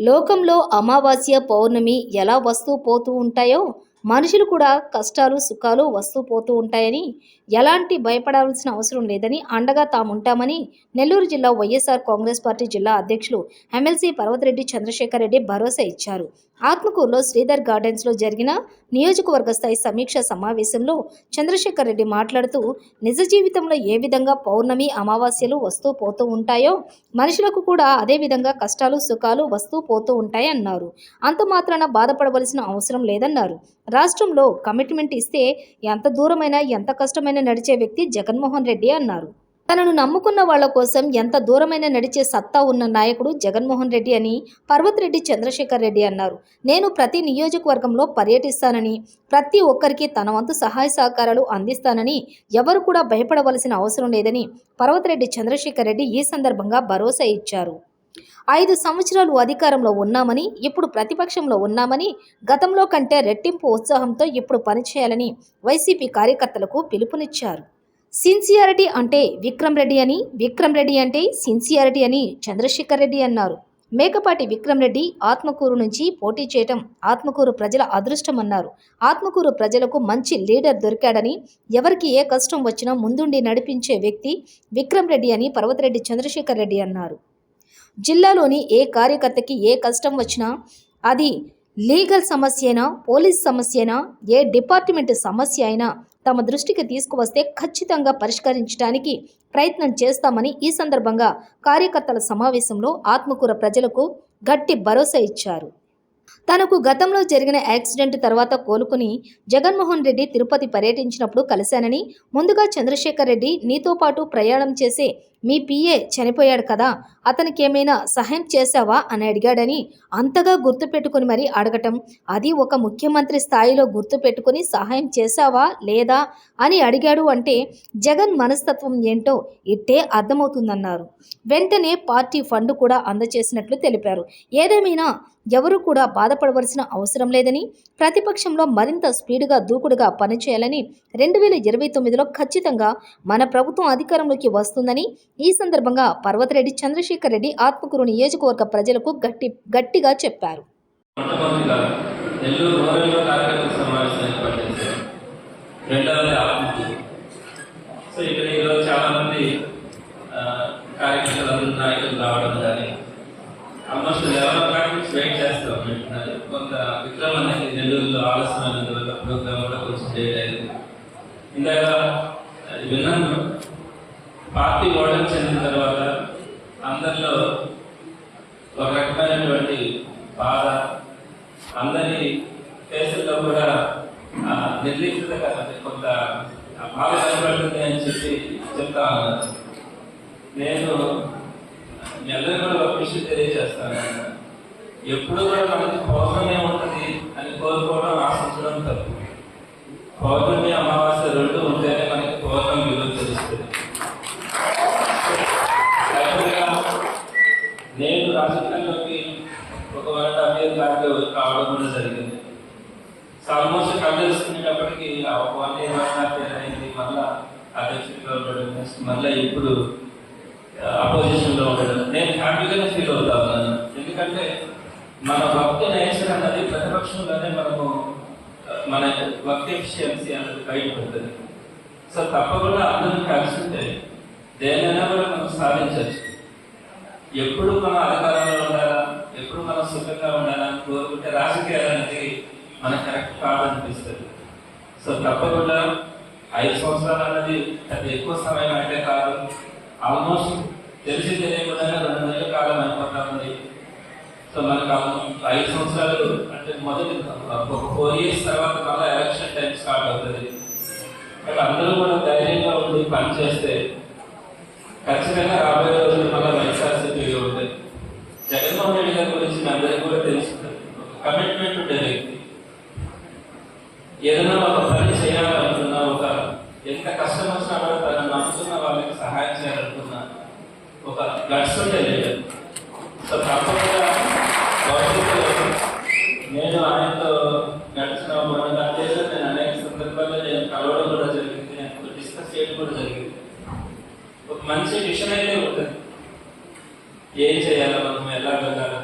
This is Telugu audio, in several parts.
లోకంలో అమావాస్య పౌర్ణమి ఎలా వస్తూ పోతూ ఉంటాయో మనుషులు కూడా కష్టాలు సుఖాలు వస్తూ పోతూ ఉంటాయని ఎలాంటి భయపడాల్సిన అవసరం లేదని అండగా తాముంటామని నెల్లూరు జిల్లా వైఎస్ఆర్ కాంగ్రెస్ పార్టీ జిల్లా అధ్యక్షులు ఎమ్మెల్సీ పర్వతిరెడ్డి చంద్రశేఖర్ రెడ్డి భరోసా ఇచ్చారు. ఆత్మకూరులో శ్రీధర్ గార్డెన్స్లో జరిగిన నియోజకవర్గ స్థాయి సమీక్ష సమావేశంలో చంద్రశేఖర్ రెడ్డి మాట్లాడుతూ నిజ జీవితంలో ఏ విధంగా పౌర్ణమి అమావాస్యలు వస్తూ పోతూ ఉంటాయో మనుషులకు కూడా అదే విధంగా కష్టాలు సుఖాలు వస్తూ పోతూ ఉంటాయన్నారు అంత మాత్రాన బాధపడవలసిన అవసరం లేదన్నారు. రాష్ట్రంలో కమిట్మెంట్ ఇస్తే ఎంత దూరమైనా ఎంత కష్టమైనా నడిచే వ్యక్తి జగన్మోహన్ రెడ్డి అన్నారు. తనను నమ్ముకున్న వాళ్ళ కోసం ఎంత దూరమైన నడిచే సత్తా ఉన్న నాయకుడు జగన్మోహన్ రెడ్డి అని పర్వతిరెడ్డి చంద్రశేఖర్ రెడ్డి అన్నారు. నేను ప్రతి నియోజకవర్గంలో పర్యటిస్తానని ప్రతి ఒక్కరికి తన వంతు సహాయ సహకారాలు అందిస్తానని ఎవరు కూడా భయపడవలసిన అవసరం లేదని పర్వతిరెడ్డి చంద్రశేఖర్ రెడ్డి ఈ సందర్భంగా భరోసా ఇచ్చారు. ఐదు సంవత్సరాలు అధికారంలో ఉన్నామని ఇప్పుడు ప్రతిపక్షంలో ఉన్నామని గతంలో కంటే రెట్టింపు ఉత్సాహంతో ఇప్పుడు పనిచేయాలని వైసీపీ కార్యకర్తలకు పిలుపునిచ్చారు. సిన్సియారిటీ అంటే విక్రమ్ రెడ్డి అని విక్రమ్ రెడ్డి అంటే సిన్సియారిటీ అని చంద్రశేఖర్ రెడ్డి అన్నారు. మేకపాటి విక్రమ్ రెడ్డి ఆత్మకూరు నుంచి పోటీ చేయటం ఆత్మకూరు ప్రజల అదృష్టం అన్నారు. ఆత్మకూరు ప్రజలకు మంచి లీడర్ దొరికాడని ఎవరికి ఏ కష్టం వచ్చినా ముందుండి నడిపించే వ్యక్తి విక్రమ్ రెడ్డి అని పర్వతరెడ్డి చంద్రశేఖర్ రెడ్డి అన్నారు. జిల్లాలోని ఏ కార్యకర్తకి ఏ కష్టం వచ్చినా అది లీగల్ సమస్య అయినా పోలీస్ సమస్య అయినా ఏ డిపార్ట్మెంట్ సమస్య అయినా తమ దృష్టికి తీసుకువస్తే ఖచ్చితంగా పరిష్కరించడానికి ప్రయత్నం చేస్తామని ఈ సందర్భంగా కార్యకర్తల సమావేశంలో ఆత్మకూర ప్రజలకు గట్టి భరోసా ఇచ్చారు. తనకు గతంలో జరిగిన యాక్సిడెంట్ తర్వాత కోలుకుని జగన్మోహన్ రెడ్డి తిరుపతి పర్యటించినప్పుడు కలిశానని ముందుగా చంద్రశేఖర్ రెడ్డి నీతో పాటు ప్రయాణం చేసే మీ పిఏ చనిపోయాడు కదా అతనికి ఏమైనా సహాయం చేశావా? అని అడిగాడని అంతగా గుర్తుపెట్టుకుని మరీ అడగటం అది ఒక ముఖ్యమంత్రి స్థాయిలో గుర్తుపెట్టుకుని సహాయం చేశావా లేదా అని అడిగాడు అంటే జగన్ మనస్తత్వం ఏంటో ఇట్టే అర్థమవుతుందన్నారు. వెంటనే పార్టీ ఫండ్ కూడా అందజేసినట్లు తెలిపారు. ఏదేమైనా ఎవరు కూడా బాధపడవలసిన అవసరం లేదని ప్రతిపక్షంలో మరింత స్పీడ్గా దూకుడుగా పనిచేయాలని రెండు వేల ఇరవై తొమ్మిదిలో ఖచ్చితంగా మన ప్రభుత్వం అధికారంలోకి వస్తుందని ఈ సందర్భంగా పర్వతరెడ్డి చంద్రశేఖర్ రెడ్డి ఆత్మకూరు నియోజకవర్గ ప్రజలకు గట్టి గట్టిగా చెప్పారు. సో ఇక్కడ ఈరోజు కార్యకర్తలు నాయకులు రావడం కానీ ఆల్మోస్ట్ లెవెన్ ఓ క్లాక్ నుంచి వెయిట్ చేస్తాం అంటున్నారు. కొంత విక్రమ్ అనేది నెల్లూరులో ప్రోగ్రామ్ కూడా కొంచెం లేట్ అయింది. ఇందాక విన్నాను. పార్టీ ఓటమి చెందిన తర్వాత అందరిలో ఒక రకమైనటువంటి బాధ అందరి కేసుల్లో కూడా ఆ, కొంత బాధ కనబడుతుంది అని చెప్పి చెప్తా ఉన్నారు నేను మీ అందరూ కూడా ఒక విషయం తెలియజేస్తాను. ఎప్పుడు కూడా మనకి పౌర్ణమి ఉంటుంది అని కోరుకోవడం ఆశించడం తప్పు. పౌర్ణమి అమావాస్య రెండు ఉంటేనే మనకి పౌర్ణమి విలువ తెలుస్తుంది యాక్చువల్గా నేను రాజకీయాల్లోకి ఒక one and half year back రావడం కూడా జరిగింది సో ఆల్మోస్ట్ కట్ చేసుకునేటప్పటికి ఆ ఒక one year one half year అయింది మళ్ళా అధ్యక్షుడిగా ఉండడం నెక్స్ట్ మళ్ళీ ఇప్పుడు అపోజిషన్లో ఉండడం. నేను హ్యాపీగానే ఫీల్ అవుతా ఉన్నాను. ఎందుకంటే మన భక్తి నేచర్ అన్నది ప్రతిపక్షంలోనే మనము మన భక్తి ఎఫిషియన్సీ అన్నది బయటపడుతుంది. సో తప్పకుండా అందరం కలిసి ఉంటే దేనైనా కూడా మనం సాధించవచ్చు. ఎప్పుడు మనం అధికారంలో ఉండాలా ఎప్పుడు మనం సుఖంగా ఉండాలా కోరుకుంటే రాజకీయాలు అనేది మనకు కరెక్ట్ కాదనిపిస్తుంది. సో తప్పకుండా ఐదు సంవత్సరాలు అన్నది అది ఎక్కువ సమయం అంటే కాదు. ఆల్మోస్ట్ తెలిసి తెలియకుండా రెండు నెలల కాలం అనుకుంటా ఉంది సో మనకు ఆ ఐదు సంవత్సరాలు అంటే మొదటి ఒక ఫోర్ ఇయర్స్ తర్వాత మళ్ళీ ఎలక్షన్ టైం స్టార్ట్ అవుతుంది. కానీ అందరూ కూడా ధైర్యంగా ఉండి పని చేస్తే ఖచ్చితంగా రాబోయే రోజులు మళ్ళీ వైఎస్ఆర్సీపీ ఉంటాయి. జగన్మోహన్ రెడ్డి గారి గురించి మీ అందరికీ కూడా తెలుస్తుంది. కమిట్మెంట్ ఉండే వ్యక్తి. ఏదైనా ఒక పని చేయాలనుకున్నా ఒక ఎంత కష్టం వచ్చినా కూడా తను నమ్ముతున్న వాళ్ళకి సహాయం చేయాలనుకున్నా ఒక గట్స్ లేదు. సో తప్పకుండా భవిష్యత్తులో నేను ఆయనతో గడిచిన మన గడిచేసిన నేను అనేక సందర్భాల్లో నేను కలవడం కూడా జరిగింది నేను డిస్కస్ చేయడం కూడా జరిగింది. ఒక మంచి విషయం అయితే ఉంటుంది. ఏం చేయాలి మనం ఎలా వెళ్ళాలి?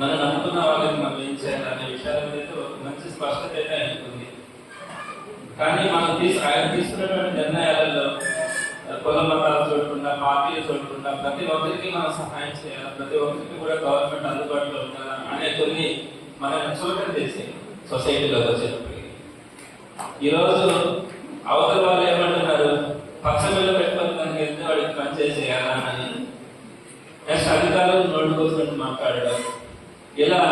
మనం నమ్ముతున్న వాళ్ళకి మనం ఏం చేయాలి అనే విషయాల మీద ఒక మంచి స్పష్టత అయితే ఆయనకు కానీ మనం తీసు ఆయన తీసుకున్నటువంటి నిర్ణయాలలో కుల మతాలు చూడకుండా పార్టీలు చూడకుండా ప్రతి ఒక్కరికి మనం సహాయం చేయాలి. ప్రతి ఒక్కరికి కూడా గవర్నమెంట్ అందుబాటులో ఉండాలి అనే కొన్ని మనం చూడటం చేసి సొసైటీలో వచ్చేటప్పటికి ఈరోజు అవతల వాళ్ళు ఏమంటున్నారు? పచ్చ బిల్ల పెట్టుకొని వెళ్తే వాడికి పని చేసేయాలా అని నెక్స్ట్ అధికారులు నోటుకోసం మాట్లాడడం. ఇలా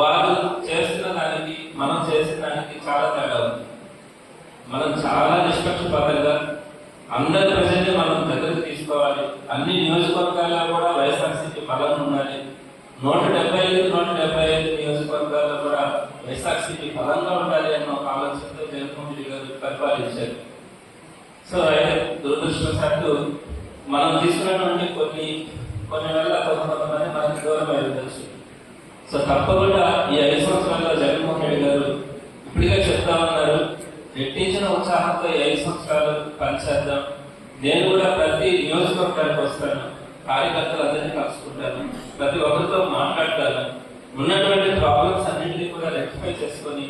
వాళ్ళు చేస్తున్న దానికి మనం చేసిన దానికి చాలా తేడా ఉంది. మనం చాలా నిష్పక్షపాతంగా అందరి ప్రజల్ని మనం దగ్గరకు తీసుకోవాలి. అన్ని నియోజకవర్గాల్లో కూడా వైఎస్ఆర్సీపీ బలం ఉండాలి. నూట డెబ్బై ఐదు నూట డెబ్బై ఐదు నియోజకవర్గాల్లో కూడా వైఎస్ఆర్సీపీ బలంగా ఉండాలి అన్న ఒక ఆలోచనతో జగన్మోహన్ రెడ్డి గారు పరిపాలించారు. సో దురదృష్టవశాత్తు మనం తీసుకున్నటువంటి కొన్ని కొన్ని వేల కొంతమంది మనకి దూరం అయ్యవచ్చు సో తప్పకుండా ఈ ఐదు సంవత్సరాల్లో జగన్మోహన్ రెడ్డి గారు ఇప్పటికే చెప్తామన్నారు రెట్టించిన ఉత్సాహంతో ఏడు ఐదు సంవత్సరాలు పనిచేద్దాం నేను కూడా ప్రతి నియోజకవర్గానికి వస్తాను. కార్యకర్తలందరినీ కలుసుకుంటాను. ప్రతి ఒక్కరితో మాట్లాడతాను. ఉన్నటువంటి ప్రాబ్లమ్స్ అన్నింటినీ కూడా రెక్టిఫై చేసుకొని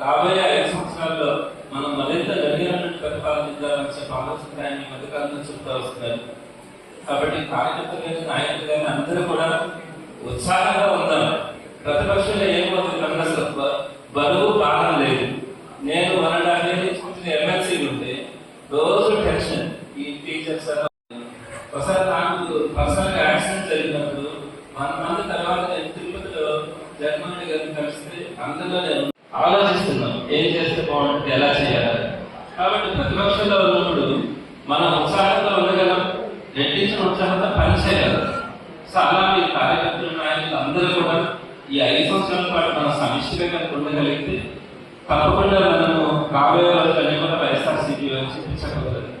రాబోయే ఐదు సంవత్సరాల్లో మనం మరింత జరిగినటువంటి పరిపాలన చెప్పే ఆలోచన ఆయన ఈ మధ్యకాలంలో చెప్తా వస్తున్నారు. కాబట్టి కార్యకర్తలు కానీ నాయకులు కానీ అందరూ కూడా ఉత్సాహంగా ఉందాం. ప్రతిపక్షంలో ఏమవుతుంది కన్నా బరువు పాలన లేదు నేను వన్ అండ్ హాఫ్ ఇయర్ తీసుకుంటున్న ఎమ్మెల్సీ ఉంటే రోజు టెన్షన్ ఈ టీచర్స్ ఒకసారి నాకు పర్సనల్ యాక్సిడెంట్ జరిగినప్పుడు వన్ మంత్ తర్వాత నేను తిరుపతిలో జగన్మోహన్ గారిని కలిస్తే అందులో నేను ఆలోచిస్తున్నాం ఏం చేస్తే బాగుంటుంది ఎలా చేయాలి? కాబట్టి ప్రతిపక్షంలో ఉన్నప్పుడు మనం ఉత్సాహంగా ఉండగలం. రెట్టించిన ఉత్సాహంతో పని చాలా సో కార్యకర్తలు నాయకులు అందరూ కూడా ఈ ఐదు సంవత్సరాల పాటు మనం సమిష్టిగా కనుక ఉండగలిగితే తప్పకుండా మనము రాబోయే రోజులన్నీ కూడా వైఎస్ఆర్సీపీ చూపించగలరు